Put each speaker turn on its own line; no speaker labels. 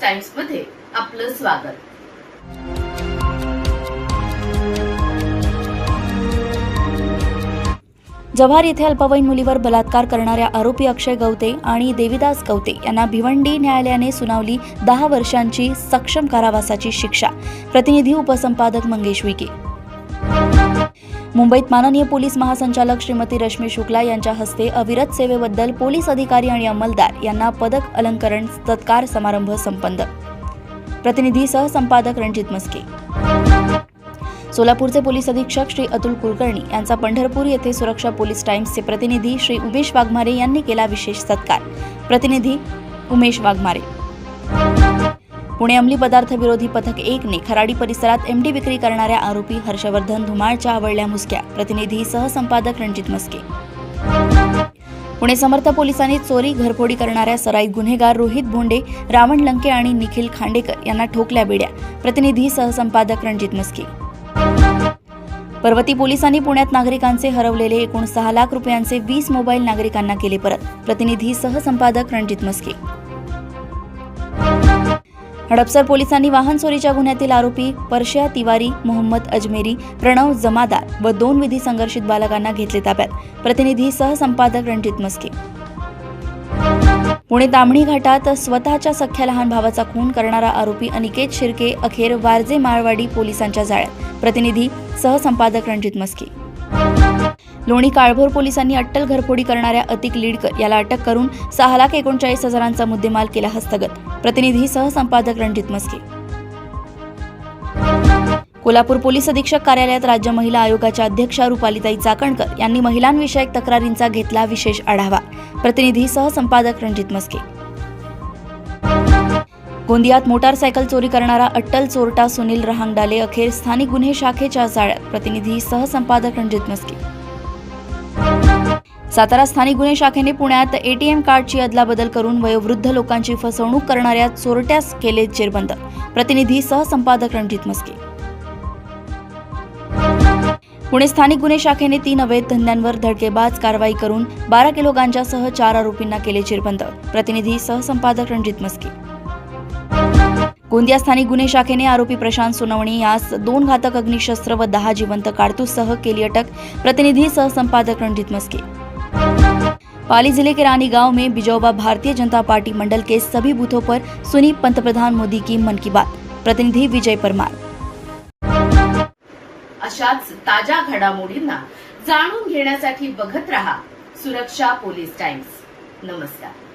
टाइम्समध्ये आपलं स्वागत.
जव्हार येथे अल्पवयीन मुलीवर बलात्कार करणाऱ्या आरोपी अक्षय गवते आणि देविदास गवते यांना भिवंडी न्यायालयाने सुनावली दहा वर्षांची सक्षम कारावासाची शिक्षा. प्रतिनिधी उपसंपादक मंगेश विके मुंबईत माननीय पोलीस महासंचालक श्रीमती रश्मी शुक्ला यांच्या हस्ते अविरत सेवेबद्दल पोलीस अधिकारी आणि अंमलदार यांना पदक अलंकरण सत्कार समारंभ संपन्न. प्रतिनिधी सहसंपादक रणजित मस्के सोलापूरचे पोलीस अधीक्षक श्री अतुल कुलकर्णी यांचा पंढरपूर येथे सुरक्षा पोलीस टाइम्सचे प्रतिनिधी श्री उमेश वाघमारे यांनी केला विशेष सत्कार. प्रतिनिधी उमेश वाघमारे. पुणे अंमली पदार्थ विरोधी पथक एकने खराडी परिसरात एमडी विक्री करणाऱ्या आरोपी हर्षवर्धन धुमाळच्या आवडल्या मुसक्या. प्रतिनिधी सहसंपादक रणजित मस्के. पुणे समर्थ पोलिसांनी चोरी घरफोडी करणाऱ्या सराईत गुन्हेगार रोहित भोंडे रावण लंके आणि निखिल खांडेकर यांना ठोकल्या बेड्या. प्रतिनिधी सहसंपादक रणजित मस्के. पर्वती पोलिसांनी पुण्यात नागरिकांचे हरवलेले एकूण सहा लाख रुपयांचे वीस मोबाईल नागरिकांना केले परत. प्रतिनिधी सहसंपादक रणजित मस्के. हडपसर पोलिसांनी वाहन चोरीच्या गुन्ह्यातील आरोपी परशिया तिवारी मोहम्मद अजमेरी प्रणव जमादार व दोन विधी संघर्षित बालकांना घेतले ताब्यात. प्रतिनिधी सहसंपादक रणजित मस्के. पुणे तांबणी घाटात स्वतःच्या सख्या लहान भावाचा खून करणारा आरोपी अनिकेत शिर्के अखेर वारजे माळवाडी पोलिसांच्या जाळ्यात. प्रतिनिधी सहसंपादक रणजित मस्के. लोणी काळभोर पोलिसांनी अट्टल घरफोडी करणाऱ्या अतिक लिडकर याला अटक करून सहा लाख एकोणचाळीस हजारांचा मुद्देमाल केला हस्तगत. प्रतिनिधी सहसंपादक रणजित मस्के. कोल्हापूर पोलीस अधीक्षक कार्यालयात राज्य महिला आयोगाच्या अध्यक्षा रुपालीताई चाकणकर यांनी महिलांविषयक तक्रारींचा घेतला विशेष आढावा. प्रतिनिधी सहसंपादक रणजित मस्के. गोंदियात मोटारसायकल चोरी करणारा अट्टल चोरटा सुनील रहांगडाले अखेर स्थानिक गुन्हे शाखेच्या जाळ्यात. प्रतिनिधी सहसंपादक रणजित मस्के. सातारा स्थानिक गुन्हे शाखेने पुण्यात एटीएम कार्डची अदलाबदल करून वयोवृद्ध लोकांची फसवणूक करणाऱ्या चोरट्यास केले जेरबंद. प्रतिनिधी सहसंपादक रणजित मस्के पुणे स्थानिक गुन्हे शाखेने तीन अवैध धंद्यांवर धडकेबाज कारवाई करून बारा किलो गांजासह चार आरोपींना केले चिरबंद प्रतिनिधी सहसंपादक रणजित मस्के गोंदिया स्थानिक गुन्हे शाखेने आरोपी प्रशांत सोनवणे यास दोन घातक अग्निशस्त्र व दहा जिवंत कारतूससह केली अटक. प्रतिनिधी सहसंपादक रणजित मस्के पाली ज़िले के रानी गाँव में बिजोबा भारतीय जनता पार्टी मंडल के सभी बूथों पर सुनी पंत प्रधान मोदी की मन की बात। प्रतिनिधि विजय परमार।
अशाच ताज्या रहा सुरक्षा पोलीस टाइम्स. नमस्कार.